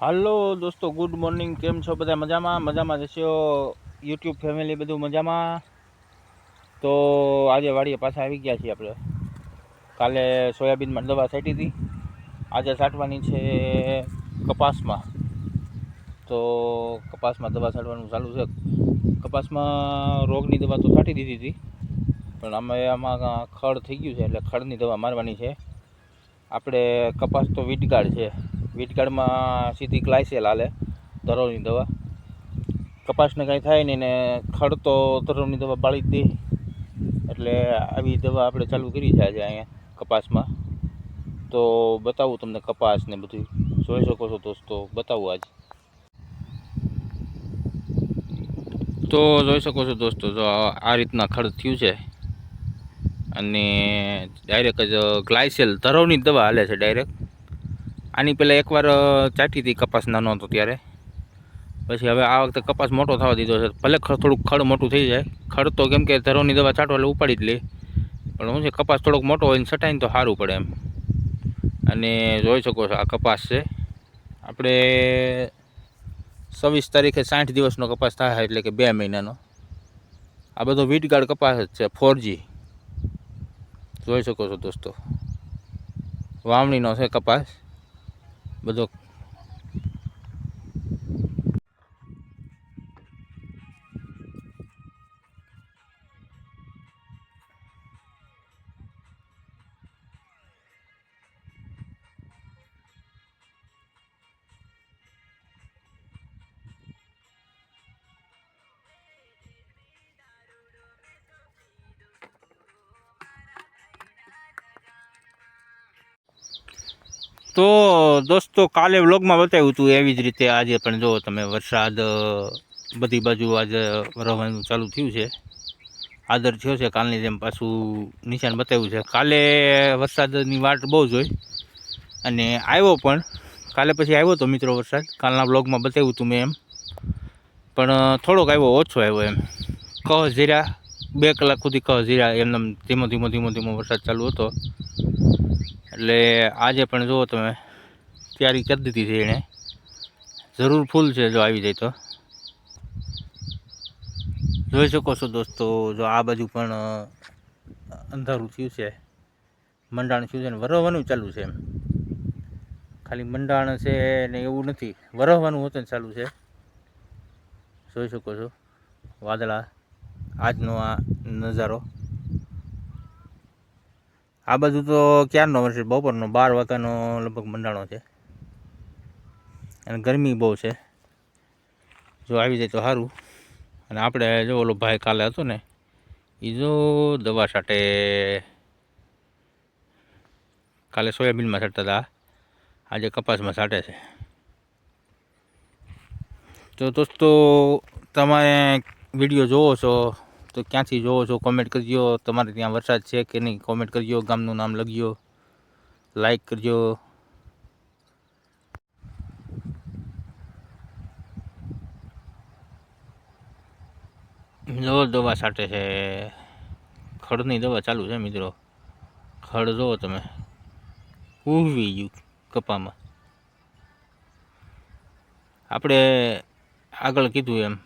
હાલો દોસ્તો good morning કેમ છો બધા? મજામાં? મજામાં જશો? યુટ્યુબ ફેમિલી બધું મજામાં? તો આજે વાડીએ પાછા આવી ગયા છીએ આપણે. કાલે સોયાબીનમાં દવા છાંટી હતી. આજે છાંટવાની છે કપાસમાં. તો કપાસમાં દવા છાંટવાનું ચાલુ છે. કપાસમાં રોગની દવા તો છાંટી દીધી હતી. પણ અમે આમાં ખડ થઈ ગયું છે એટલે ખડની દવા મારવાની છે. આપણે કપાસ તો વીટગાળ છે. વીટગાળમાં સીધી ગ્લાયસેલ હાલે તરોની દવા. કપાસને કાંઈ થાય નહીં ને ખડ તો તરોની દવા બાળી જ દે. એટલે આવી દવા આપણે ચાલુ કરી છે આજે અહીંયા કપાસમાં. તો બતાવું તમને કપાસ ને બધું. જોઈ શકો છો દોસ્તો, બતાવું આજ. તો જોઈ શકો છો દોસ્તો, જો આ રીતના ખડ થયું છે. અને ડાયરેક્ટ જ ગ્લાયસેલ ધરોની દવા હાલે છે ડાયરેક્ટ આની પહેલાં એકવાર ચાટી હતી કપાસ નાનો હતો ત્યારે. પછી હવે આ વખતે કપાસ મોટો થવા દીધો છે. ભલે થોડુંક ખડ મોટું થઈ જાય. ખડ તો કેમ કે ધરોની દવા છાંટો એટલે ઉપાડી જ લે. પણ શું છે, કપાસ થોડોક મોટો હોય ને છટાઈને તો સારું પડે એમ. અને જોઈ શકો છો આ કપાસ છે. આપણે છવ્વીસ તારીખે સાઠ દિવસનો કપાસ થાય એટલે કે બે મહિનાનો. આ બધો વીટગાળ કપાસ જ છે ફોરજી જોઈ શકો છો દોસ્તો. વાવણીનો છે કપાસ. બધો તો દોસ્તો, કાલે વ્લોગમાં બતાવ્યું હતું એવી જ રીતે આજે પણ જો તમે વરસાદ બધી બાજુ આજે રહેવાનું ચાલુ થયું છે. આદર થયો છે કાલની જેમ પાછું નિશાન બતાવ્યું છે. કાલે વરસાદની વાટ બહુ જ હોય અને આવ્યો પણ. કાલે પછી આવ્યો હતો મિત્રો વરસાદ. કાલના વ્લોગમાં બતાવ્યું હતું મેં એમ. પણ થોડોક આવ્યો, ઓછો આવ્યો એમ. કહ જીરા, બે કલાક સુધી કહ જીરા એમને ધીમો ધીમો ધીમો ધીમો વરસાદ ચાલુ હતો. એટલે આજે પણ જુઓ તમે, તૈયારી કરી દીધી છે એણે. જરૂર ફૂલ છે જો આવી જાય તો. જોઈ શકો છો દોસ્તો, જો આ બાજુ પણ અંધારું થયું છે. મંડાણ થયું છે ને વરવવાનું ચાલુ છે એમ. ખાલી મંડાણ છે ને એવું નથી વરવવાનું હોતું ચાલુ છે. જોઈ શકો છો, વાદળા, આજનો આ નજારો. આ બધું તો ક્યારનો વરસાદ બપોરનો, બાર વાગ્યાનો લગભગ મંડાણો છે. અને ગરમી બહુ છે. જો આવી જાય તો સારું. અને આપણે જો ઓલો ભાઈ કાલે હતો ને એ જો દવા છાંટે. કાલે સોયાબીનમાં છાંટતા હતા. આજે કપાસમાં છાંટે છે. તો દોસ્તો, તમે વીડિયો જોવો છો તો ક્યાંથી જોવો છો? કોમેન્ટ કરજો. તમારે ત્યાં વરસાદ છે કે નહીં? કોમેન્ટ કરજો. ગામનું નામ લખજો. લાઈક કરજો. જો દવા છાંટે છે. ખડની દવા ચાલુ છે મિત્રો. ખડ જુઓ તમે. ઉહવી ગયું કપામાં. આપણે આગળ કીધું એમ.